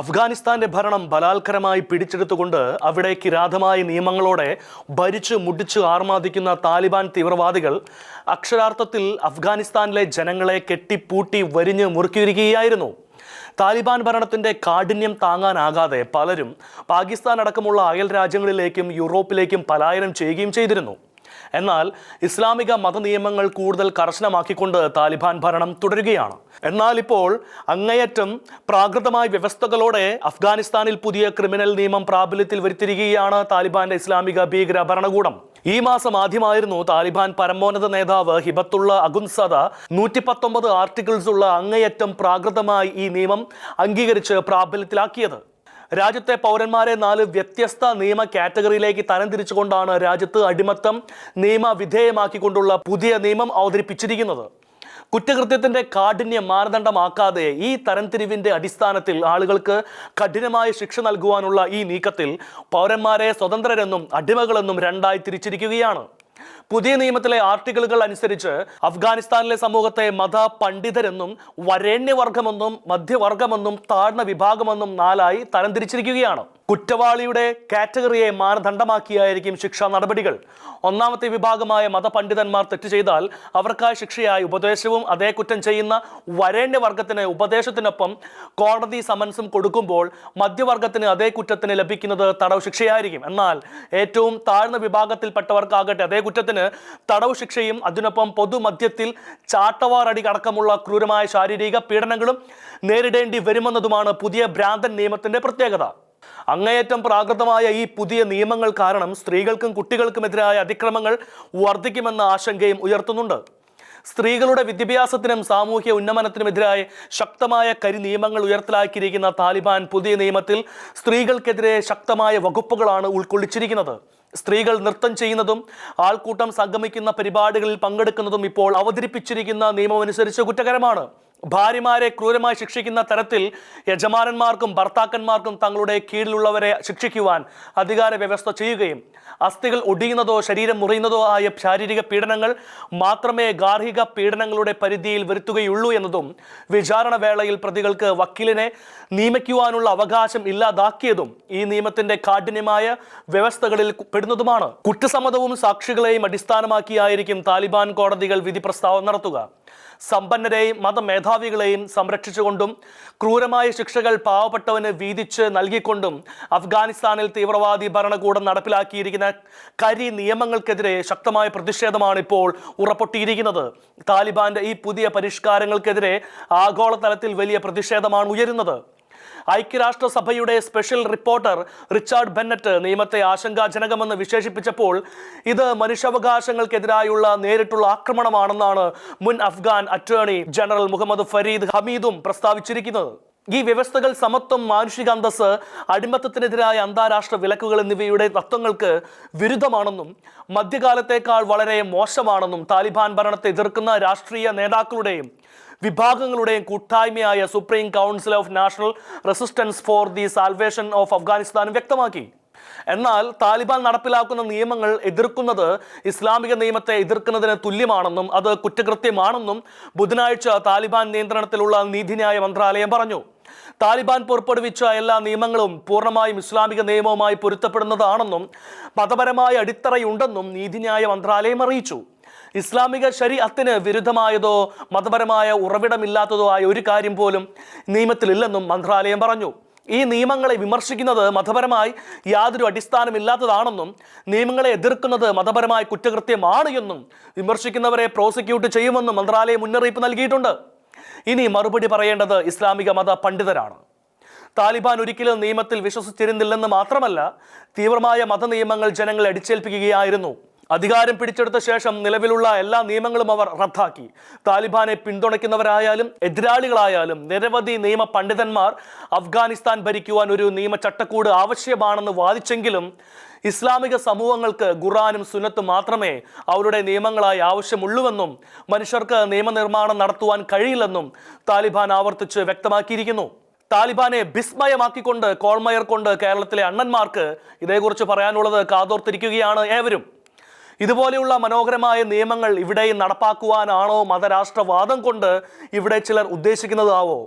അഫ്ഗാനിസ്ഥാന്റെ ഭരണം ബലാത്കരമായി പിടിച്ചെടുത്തുകൊണ്ട് അവിടെ കിരാതമായ നിയമങ്ങളോടെ ഭരിച്ചു മുടിച്ചു ആർമാദിക്കുന്ന താലിബാൻ തീവ്രവാദികൾ അക്ഷരാർത്ഥത്തിൽ അഫ്ഗാനിസ്ഥാനിലെ ജനങ്ങളെ കെട്ടിപ്പൂട്ടി വരിഞ്ഞ് മുറുക്കിയിരിക്കുകയായിരുന്നു. താലിബാൻ ഭരണത്തിന്റെ കാഠിന്യം താങ്ങാനാകാതെ പലരും പാകിസ്ഥാൻ അടക്കമുള്ള അയൽ രാജ്യങ്ങളിലേക്കും യൂറോപ്പിലേക്കും പലായനം ചെയ്യുകയും ചെയ്തിരുന്നു. എന്നാൽ ഇസ്ലാമിക മതനിയമങ്ങൾ കൂടുതൽ കർശനമാക്കിക്കൊണ്ട് താലിബാൻ ഭരണം തുടരുകയാണ്. എന്നാൽ ഇപ്പോൾ അങ്ങേയറ്റം പ്രാകൃതമായ വ്യവസ്ഥകളോടെ അഫ്ഗാനിസ്ഥാനിൽ പുതിയ ക്രിമിനൽ നിയമം പ്രാബല്യത്തിൽ വരുത്തിരിക്കുകയാണ് താലിബാന്റെ ഇസ്ലാമിക ഭീകര ഭരണകൂടം. ഈ മാസം ആദ്യമായിരുന്നു താലിബാൻ പരമോന്നത നേതാവ് ഹിബത്തുള്ള അഗുൻസദ നൂറ്റി പത്തൊമ്പത് ആർട്ടിക്കിൾസ് ഉള്ള അങ്ങേയറ്റം പ്രാകൃതമായി ഈ നിയമം അംഗീകരിച്ച് പ്രാബല്യത്തിലാക്കിയത്. രാജ്യത്തെ പൗരന്മാരെ നാല് വ്യത്യസ്ത നിയമ കാറ്റഗറിയിലേക്ക് തരംതിരിച്ചുകൊണ്ടാണ് രാജ്യത്ത് അടിമത്തം നിയമവിധേയമാക്കിക്കൊണ്ടുള്ള പുതിയ നിയമം അവതരിപ്പിച്ചിരിക്കുന്നത്. കുറ്റകൃത്യത്തിന്റെ കാഠിന്യ മാനദണ്ഡമാക്കാതെ ഈ തരംതിരിവിന്റെ അടിസ്ഥാനത്തിൽ ആളുകൾക്ക് കഠിനമായ ശിക്ഷ നൽകുവാനുള്ള ഈ നീക്കത്തിൽ പൗരന്മാരെ സ്വതന്ത്രരെന്നും അടിമകളെന്നും രണ്ടായി തിരിച്ചിരിക്കുകയാണ്. പുതിയ നിയമത്തിലെ ആർട്ടിക്കിളുകൾ അനുസരിച്ച് അഫ്ഗാനിസ്ഥാനിലെ സമൂഹത്തെ മത പണ്ഡിതരെന്നും വരേണ്യവർഗമെന്നും മധ്യവർഗമെന്നും താഴ്ന്ന വിഭാഗമെന്നും നാലായി തരംതിരിച്ചിരിക്കുകയാണ് കുറ്റവാളിയുടെ കാറ്റഗറിയെ മാനദണ്ഡമാക്കിയായിരിക്കും ശിക്ഷാ നടപടികൾ. ഒന്നാമത്തെ വിഭാഗമായ മതപണ്ഡിതന്മാർ തെറ്റ് ചെയ്താൽ അവർക്കായി ശിക്ഷയായി ഉപദേശവും അതേ കുറ്റം ചെയ്യുന്ന വരേണ്യവർഗത്തിന് ഉപദേശത്തിനൊപ്പം കോടതി സമൻസും കൊടുക്കുമ്പോൾ മധ്യവർഗത്തിന് അതേ കുറ്റത്തിന് ലഭിക്കുന്നത് തടവ് ശിക്ഷയായിരിക്കും. എന്നാൽ ഏറ്റവും താഴ്ന്ന വിഭാഗത്തിൽപ്പെട്ടവർക്കാകട്ടെ അതേ കുറ്റത്തിന് തടവ് ശിക്ഷയും അതിനൊപ്പം പൊതുമധ്യത്തിൽ ചാട്ടവാറടി അടക്കമുള്ള ക്രൂരമായ ശാരീരിക പീഡനങ്ങളും നേരിടേണ്ടി വരുമെന്നതുമാണ് പുതിയ ഭ്രാന്തൻ നിയമത്തിന്റെ പ്രത്യേകത. അങ്ങേയറ്റം പ്രാകൃതമായ ഈ പുതിയ നിയമങ്ങൾ കാരണം സ്ത്രീകൾക്കും കുട്ടികൾക്കുമെതിരായ അതിക്രമങ്ങൾ വർദ്ധിക്കുമെന്ന ആശങ്കയും ഉയർത്തുന്നുണ്ട്. സ്ത്രീകളുടെ വിദ്യാഭ്യാസത്തിനും സാമൂഹ്യ ഉന്നമനത്തിനുമെതിരായ ശക്തമായ കരി നിയമങ്ങൾ ഉയർത്തലാക്കിയിരിക്കുന്ന താലിബാൻ പുതിയ നിയമത്തിൽ സ്ത്രീകൾക്കെതിരെ ശക്തമായ വകുപ്പുകളാണ് ഉൾക്കൊള്ളിച്ചിരിക്കുന്നത്. സ്ത്രീകൾ നൃത്തം ചെയ്യുന്നതും ആൾക്കൂട്ടം സംഗമിക്കുന്ന പരിപാടികളിൽ പങ്കെടുക്കുന്നതും ഇപ്പോൾ അവതരിപ്പിച്ചിരിക്കുന്ന നിയമമനുസരിച്ച് കുറ്റകരമാണ്. ഭാര്യമാരെ ക്രൂരമായി ശിക്ഷിക്കുന്ന തരത്തിൽ യജമാനന്മാർക്കും ഭർത്താക്കന്മാർക്കും തങ്ങളുടെ കീഴിലുള്ളവരെ ശിക്ഷിക്കുവാൻ അധികാര വ്യവസ്ഥ ചെയ്യുകയും അസ്ഥികൾ ഒടിയുന്നതോ ശരീരം മുറിയുന്നതോ ആയ ശാരീരിക പീഡനങ്ങൾ മാത്രമേ ഗാർഹിക പീഡനങ്ങളുടെ പരിധിയിൽ വരുത്തുകയുള്ളൂ എന്നതും വിചാരണ വേളയിൽ പ്രതികൾക്ക് വക്കീലിനെ നിയമിക്കുവാനുള്ള അവകാശം ഇല്ലാതാക്കിയതും ഈ നിയമത്തിന്റെ കാഠിന്യമായ വ്യവസ്ഥകളിൽ പെടുന്നതുമാണ്. കുറ്റസമ്മതവും സാക്ഷികളെയും അടിസ്ഥാനമാക്കിയായിരിക്കും താലിബാൻ കോടതികൾ വിധി പ്രസ്താവം നടത്തുക. സമ്പന്നരെയും മതമേധാവികളെയും സംരക്ഷിച്ചുകൊണ്ടും ക്രൂരമായ ശിക്ഷകൾ പാവപ്പെട്ടവന് വീതിച്ച് നൽകിക്കൊണ്ടും അഫ്ഗാനിസ്ഥാനിൽ തീവ്രവാദി ഭരണകൂടം നടപ്പിലാക്കിയിരിക്കുന്ന കരി നിയമങ്ങൾക്കെതിരെ ശക്തമായ പ്രതിഷേധമാണ് ഇപ്പോൾ ഉറപ്പൊട്ടിയിരിക്കുന്നത്. താലിബാന്റെ ഈ പുതിയ പരിഷ്കാരങ്ങൾക്കെതിരെ ആഗോളതലത്തിൽ വലിയ പ്രതിഷേധമാണ് ഉയരുന്നത്. ഐക്യരാഷ്ട്രസഭയുടെ സ്പെഷ്യൽ റിപ്പോർട്ടർ റിച്ചാർഡ് ബെന്നറ്റ് നിയമത്തെ ആശങ്കാജനകമെന്ന് വിശേഷിപ്പിച്ചപ്പോൾ ഇത് മനുഷ്യാവകാശങ്ങൾക്കെതിരായുള്ള നേരിട്ടുള്ള ആക്രമണമാണെന്നാണ് മുൻ അഫ്ഗാൻ അറ്റോർണി ജനറൽ മുഹമ്മദ് ഫരീദ് ഹമീദും പ്രസ്താവിച്ചിരിക്കുന്നത്. ഈ വ്യവസ്ഥകൾ സമത്വം മാനുഷിക അന്തസ് അടിമത്തത്തിനെതിരായ അന്താരാഷ്ട്ര വിലക്കുകൾ എന്നിവയുടെ തത്വങ്ങൾക്ക് വിരുദ്ധമാണെന്നും മധ്യകാലത്തേക്കാൾ വളരെ മോശമാണെന്നും താലിബാൻ ഭരണത്തെ എതിർക്കുന്ന രാഷ്ട്രീയ നേതാക്കളുടെയും വിഭാഗങ്ങളുടെയും കൂട്ടായ്മയായ supreme council of national resistance for the salvation of Afghanistan വ്യക്തമാക്കി. എന്നാൽ താലിബാൻ നടപ്പിലാക്കുന്ന നിയമങ്ങൾ എതിർക്കുന്നത് ഇസ്ലാമിക നിയമത്തെ എതിർക്കുന്നതിന് തുല്യമാണെന്നും അത് കുറ്റകൃത്യമാണെന്നും ബുധനാഴ്ച താലിബാൻ നിയന്ത്രണത്തിലുള്ള നീതിന്യായ മന്ത്രാലയം പറഞ്ഞു. താലിബാൻ പുറപ്പെടുവിച്ച എല്ലാ നിയമങ്ങളും പൂർണമായും ഇസ്ലാമിക നിയമവുമായി പൊരുത്തപ്പെടുന്നതാണെന്നും മതപരമായ അടിത്തറയുണ്ടെന്നും നീതിന്യായ മന്ത്രാലയം അറിയിച്ചു. ഇസ്ലാമിക ശരീഅത്തിന് വിരുദ്ധമായതോ മതപരമായ ഉറവിടമില്ലാത്തതോ ആയ ഒരു കാര്യം പോലും നിയമത്തിലില്ലെന്നും മന്ത്രാലയം പറഞ്ഞു. ഈ നിയമങ്ങളെ വിമർശിക്കുന്നത് മതപരമായി യാതൊരു അടിസ്ഥാനമില്ലാത്തതാണെന്നും നിയമങ്ങളെ എതിർക്കുന്നത് മതപരമായ കുറ്റകൃത്യമാണ് എന്നും വിമർശിക്കുന്നവരെ പ്രോസിക്യൂട്ട് ചെയ്യുമെന്നും മന്ത്രാലയം മുന്നറിയിപ്പ് നൽകിയിട്ടുണ്ട്. ഇനി മറുപടി പറയേണ്ടത് ഇസ്ലാമിക മത പണ്ഡിതരാണ്. താലിബാൻ ഒരിക്കലും നിയമത്തിൽ വിശ്വസിച്ചിരുന്നില്ലെന്ന് മാത്രമല്ല തീവ്രമായ മതനിയമങ്ങൾ ജനങ്ങളെ അടിച്ചേൽപ്പിക്കുകയായിരുന്നു. അധികാരം പിടിച്ചെടുത്ത ശേഷം നിലവിലുള്ള എല്ലാ നിയമങ്ങളും അവർ റദ്ദാക്കി. താലിബാനെ പിന്തുണയ്ക്കുന്നവരായാലും എതിരാളികളായാലും നിരവധി നിയമ പണ്ഡിതന്മാർ അഫ്ഗാനിസ്ഥാൻ ഭരിക്കുവാൻ ഒരു നിയമ ചട്ടക്കൂട് ആവശ്യമാണെന്ന് വാദിച്ചെങ്കിലും ഇസ്ലാമിക സമൂഹങ്ങൾക്ക് ഖുറാനും സുന്നത്തും മാത്രമേ അവരുടെ നിയമങ്ങളായി ആവശ്യമുള്ളൂവെന്നും മനുഷ്യർക്ക് നിയമനിർമ്മാണം നടത്തുവാൻ കഴിയില്ലെന്നും താലിബാൻ ആവർത്തിച്ച് വ്യക്തമാക്കിയിരിക്കുന്നു. താലിബാനെ വിസ്മയമാക്കിക്കൊണ്ട് കോൾമയർ കൊണ്ട് കേരളത്തിലെ അണ്ണന്മാർക്ക് ഇതേക്കുറിച്ച് പറയാനുള്ളത് കാതോർത്തിരിക്കുകയാണ് ഏവരും. ഇതുപോലെയുള്ള മനോഹരമായ നിയമങ്ങൾ ഇവിടെയും നടപ്പാക്കുവാനാണോ മതരാഷ്ട്രവാദം കൊണ്ട് ഇവിടെ ചിലർ ഉദ്ദേശിക്കുന്നതാവോ?